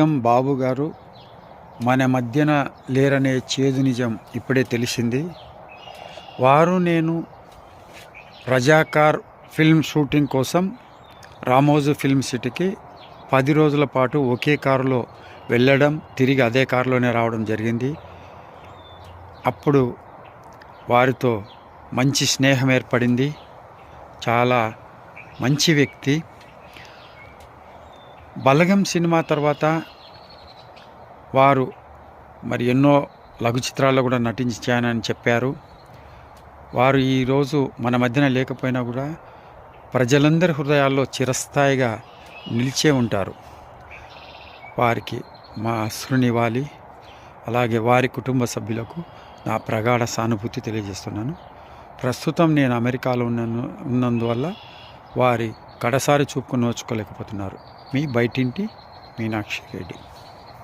ఎం బాబు గారు మన మధ్యన లేరనే చేదు నిజం ఇప్పుడే తెలిసింది. వారు నేను రజాకార్ ఫిల్మ్ షూటింగ్ కోసం రామోజు ఫిల్మ్ సిటీకి పది రోజుల పాటు ఒకే కారులో వెళ్ళడం తిరిగి అదే కారులోనే రావడం జరిగింది. అప్పుడు వారితో మంచి స్నేహం ఏర్పడింది. చాలా మంచి వ్యక్తి. బలగం సినిమా తర్వాత వారు మరి ఎన్నో లఘు చిత్రాల్లో కూడా నటించానని చెప్పారు. వారు ఈరోజు మన మధ్యన లేకపోయినా కూడా ప్రజలందరి హృదయాల్లో చిరస్థాయిగా నిలిచే ఉంటారు. వారికి మా అశ్రునివ్వాలి అలాగే వారి కుటుంబ సభ్యులకు నా ప్రగాఢ సానుభూతి తెలియజేస్తున్నాను. ప్రస్తుతం నేను అమెరికాలో ఉన్న ఉన్నందువల్ల వారి కడసారి చూపుకు నోచుకోలేకపోతున్నారు. మీ బయటింటి మీనాక్షి రెడ్డి.